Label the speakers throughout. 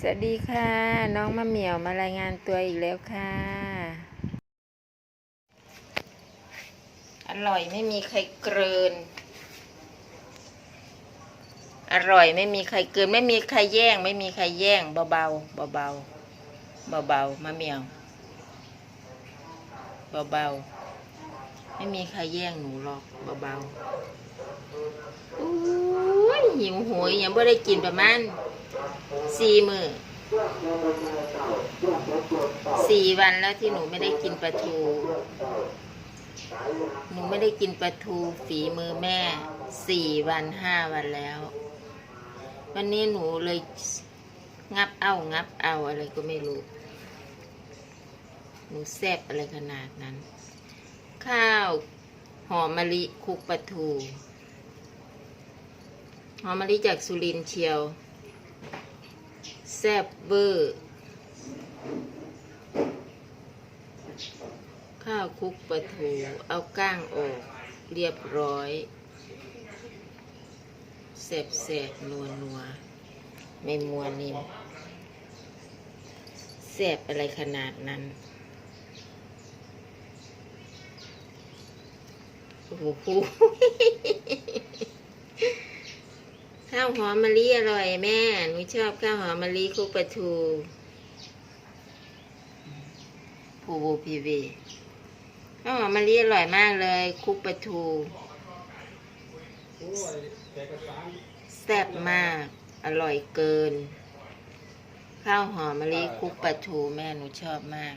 Speaker 1: สวัสดีค่ะ น้องมะเหมียวมารายงานตัวอีกแล้วค่ะ อร่อยไม่มีใครเกิน อร่อยไม่มีใครเกิน ไม่มีใครแย่ง ไม่มีใครแย่งเบาๆเบาๆเบาๆมะเหมียวเบาๆไม่มีใครแย่งหนูหรอกเบาๆอุ้ยหิวโหยยังไม่ได้กินประมาณ สี่มือสี่วันแล้วที่หนูไม่ได้กินปลาทู หนูไม่ได้กินปลาทูฝีมือแม่สี่วันห้าวันแล้ว วันนี้หนูเลยงับเอางับเอาอะไรก็ไม่รู้ หนูแซ่บอะไรขนาดนั้น ข้าวหอมมะลิคลุกปลาทู หอมมะลิจากสุรินเชียว แซ่บเวอร์ข้าวคุกปลาทูเอาก้างออกเรียบร้อยแซ่บแซ่บนัวนัวไม่มัวนิ่มแซ่บอะไรขนาดนั้น โอ้โห ข้าวหอมมะลิอร่อยแม่ หนูชอบข้าวหอมมะลิคุกปลาทูผูพีวีข้าวหอมมะลิอร่อยมากเลยคุกปลาทูแซ่บมาก อร่อยเกิน ข้าวหอมมะลิคุกปลาทูแม่หนูชอบมาก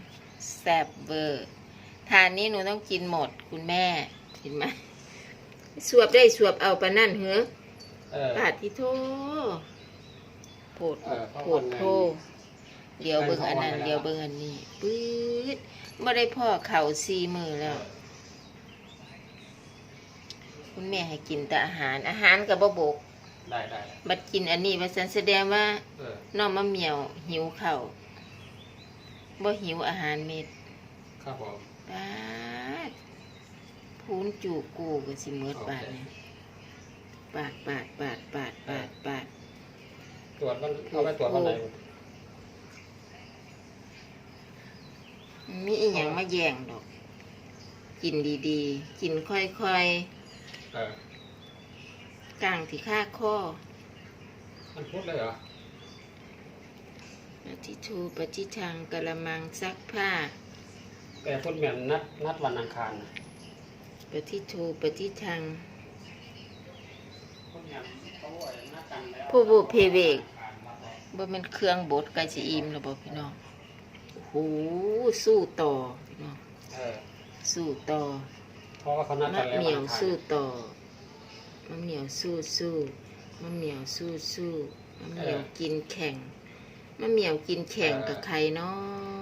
Speaker 1: แซ่บเวอร์ทานนี้หนูต้องกินหมดคุณแม่เห็นไหมสวบได้สวบเอาปะนั่นเหรอ
Speaker 2: เออ
Speaker 1: ปาดที่โทโพด
Speaker 2: เออเพราะ
Speaker 1: โพ
Speaker 2: ว่า
Speaker 1: ด
Speaker 2: ไง
Speaker 1: โทเดี๋ยวเบิ่งอันนั้น
Speaker 2: ไงเพราะว่าไง
Speaker 1: เดี๋ยวเบิ่งอันนี้ปื๊ดไม่ได้พ่อเข่าซีมือแล้ว คุณแม่ให้กินแต่อาหาร อาหารกับบก
Speaker 2: ได้ได้
Speaker 1: บัดกินอันนี้ว่าสันแสดงว่า
Speaker 2: เออ
Speaker 1: น้องมะเหมียวหิวเข่าวบ่หิวอาหารเม็ด
Speaker 2: ครับผม
Speaker 1: ปาดพูนจูกูก็สิเมิดบาดเนี่ย ปาดปาดปาดปาดปาดปาด
Speaker 2: ตรวจวันเอาไปตรวจวันไหน
Speaker 1: มีอีหยังมาแย่งดอก กินดีๆ กินค่อย
Speaker 2: เออ
Speaker 1: ๆกลางที่ข้าข้อ
Speaker 2: มันพุธเลยเหรอ
Speaker 1: ปฏิทูปฏิทางกะละมังซักผ้า
Speaker 2: แต่พุธเหมือนนัดนัดวันอังคารนะ
Speaker 1: ปฏิทูปฏิทาง ผู้บุเพเวกบ่แมันเครื่องบดไก่สิอิ่มแล้วบ่พี่น้องโอ้โหสู้ต่อพี่น้อง
Speaker 2: เออ
Speaker 1: สู้ต่อ
Speaker 2: เพราะว่าเขานัด
Speaker 1: มะ
Speaker 2: กันแล้ว
Speaker 1: เหมียว
Speaker 2: วันอังคาร
Speaker 1: สู้ต่อมะเหมียวสู้สู้มะเหมียวสู้สู้มะเหมียวกินแข่งมะเหมียวกินแข่งกับใครเนาะ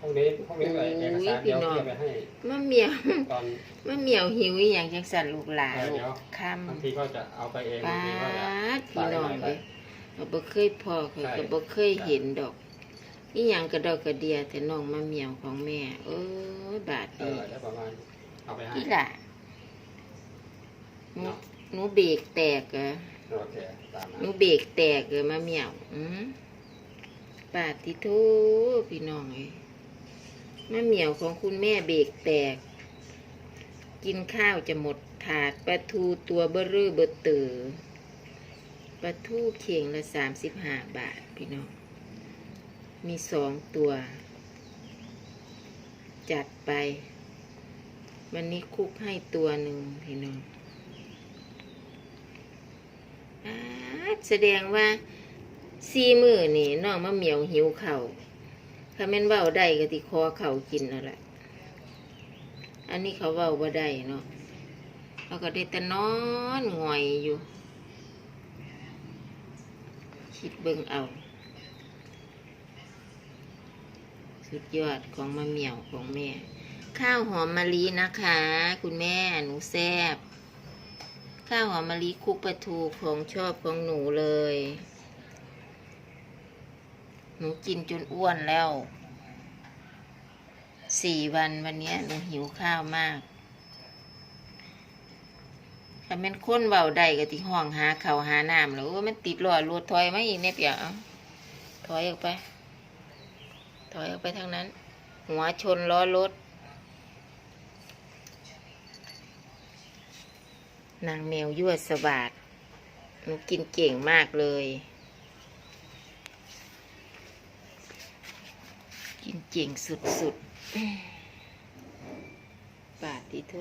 Speaker 2: พรุ่งนี้พรุ่งนี้เอกสาร
Speaker 1: โอ้ยพี่
Speaker 2: เดี๋ยว
Speaker 1: น้อง
Speaker 2: เทียบไปให้
Speaker 1: มะเหมียว
Speaker 2: ตอน
Speaker 1: มะเหมียวหิวอหย่างจังสันลูกหลาน
Speaker 2: เออ
Speaker 1: ลู
Speaker 2: เดี๋
Speaker 1: ก
Speaker 2: ยว
Speaker 1: ค่
Speaker 2: บางทีก็จะเอาไปเองำบา
Speaker 1: ป้าง
Speaker 2: ทีก็จะ
Speaker 1: ดพี่น้องเลยเราบ่เคยพอเคย
Speaker 2: ใช่
Speaker 1: ก็บ่เคยเห็นดอกนี่ยังกระดอกกระเดียแต่น้องมะเหมียวของแม่ เอ้ยบาด
Speaker 2: เอ
Speaker 1: นี้
Speaker 2: อแล้วประมาณเอาไปให้
Speaker 1: พี่ล่ะหนู
Speaker 2: เนาะ
Speaker 1: หนูเบรกแตกเหรอ
Speaker 2: โอเคตาม
Speaker 1: ห
Speaker 2: นั้
Speaker 1: นู
Speaker 2: น
Speaker 1: เบรกแตกเลยมะเหมียว อืมปาดที่โทพี่น้องเอ้ย มะเหมียวของคุณแม่เบรกแตก กินข้าวจะหมดถาดปลาทูตัวเบอร์เบอร์เตอร์ปลาทูเข่งละสามสิบห้าบาทพี่น้อง มีสองตัว จัดไป วันนี้คุกให้ตัวหนึ่งพี่น้องอแสดงว่าซีมือนี่น้องมะเหมียวหิวเข่า ถ้าแม่นเว้าได้ก็ติคอเข่ากินนั่นแหละอันนี้เขาเว้าบ่ได้เนาะเราก็ได้แต่นอนหงอยอยู่ คิดเบิ่งเอา สุดยอดของมะเหมี่ยวของแม่ ข้าวหอมมะลินะคะ คุณแม่หนูแซบข้าวหอมมะลิคุกปลาทูของชอบของหนูเลย หนูกินจนอ้วนแล้วสี่วันวันนี้หนูหิวข้าวมากถ้าเป็นคนเบาใดก็ที่ห้องหาเขาหาน้ำแล้วโอ้ยมันติดรอรวดถอยมาอีกเนี่ยเปียเอาถอยออกไป ถอยออกไปทางนั้น หัวชนล้อรถนางแมวยั่วสวาดหนูกินเก่งมากเลย กิน เก่งสุดๆปาดติโท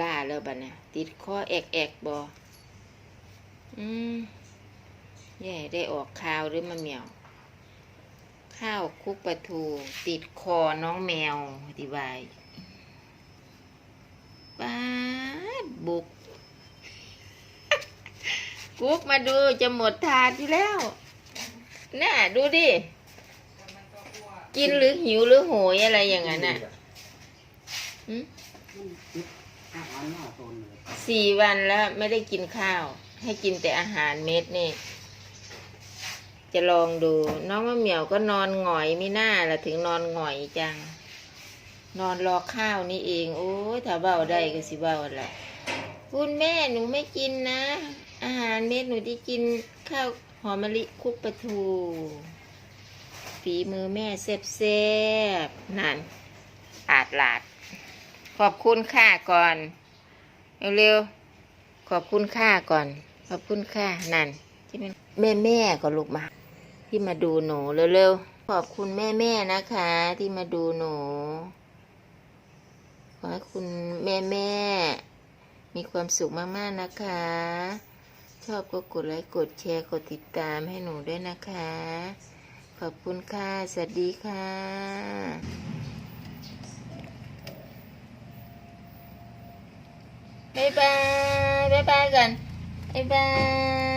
Speaker 1: ล่าแล้วบัดเนี่ยติดคอแอกแอกบออืมแย่ได้ออกข่าวหรือมาเหมียว ข้าวคุกปลาทู ติดคอน้องแมวอธิบายป้าบุก กุ๊กมาดูจะหมดถาดอยู่แล้ว น่ะดูดิ กินหรือหิวหรือโหยอะไรอย่างนั้นน่ะหึ
Speaker 2: อาหารหน้าโซนเลย
Speaker 1: สี่วันแล้วไม่ได้กินข้าว ให้กินแต่อาหารเม็ดนี่ จะลองดู น้องมะเหมียวก็นอนหงอยไม่น่าละถึงนอนหงอยจัง นอนรอข้าวนี่เอง โอ้ยถ้าเบาได้ก็สิเบาแหละคุณแม่หนูไม่กินนะ อาหารเม็ดหนูที่กินข้าวหอมมะลิคลุกปลาทู ฝีมือแม่แซ่บๆนั่นอาดหลาด ขอบคุณค่าก่อน เร็วๆ ขอบคุณค่าก่อน ขอบคุณค่านั่นที่แม่แม่ก็ลูกมา ที่มาดูหนูเร็วๆ ขอบคุณแม่แม่นะคะ ที่มาดูหนูขอให้คุณแม่แม่มีความสุขมากๆนะคะ ชอบก็กดไลค์กดแชร์กดติดตามให้หนูด้วยนะคะ ขอบคุณค่ะ สวัสดีค่ะบ๊ายบายบ๊ายบายกันบ๊ายบาย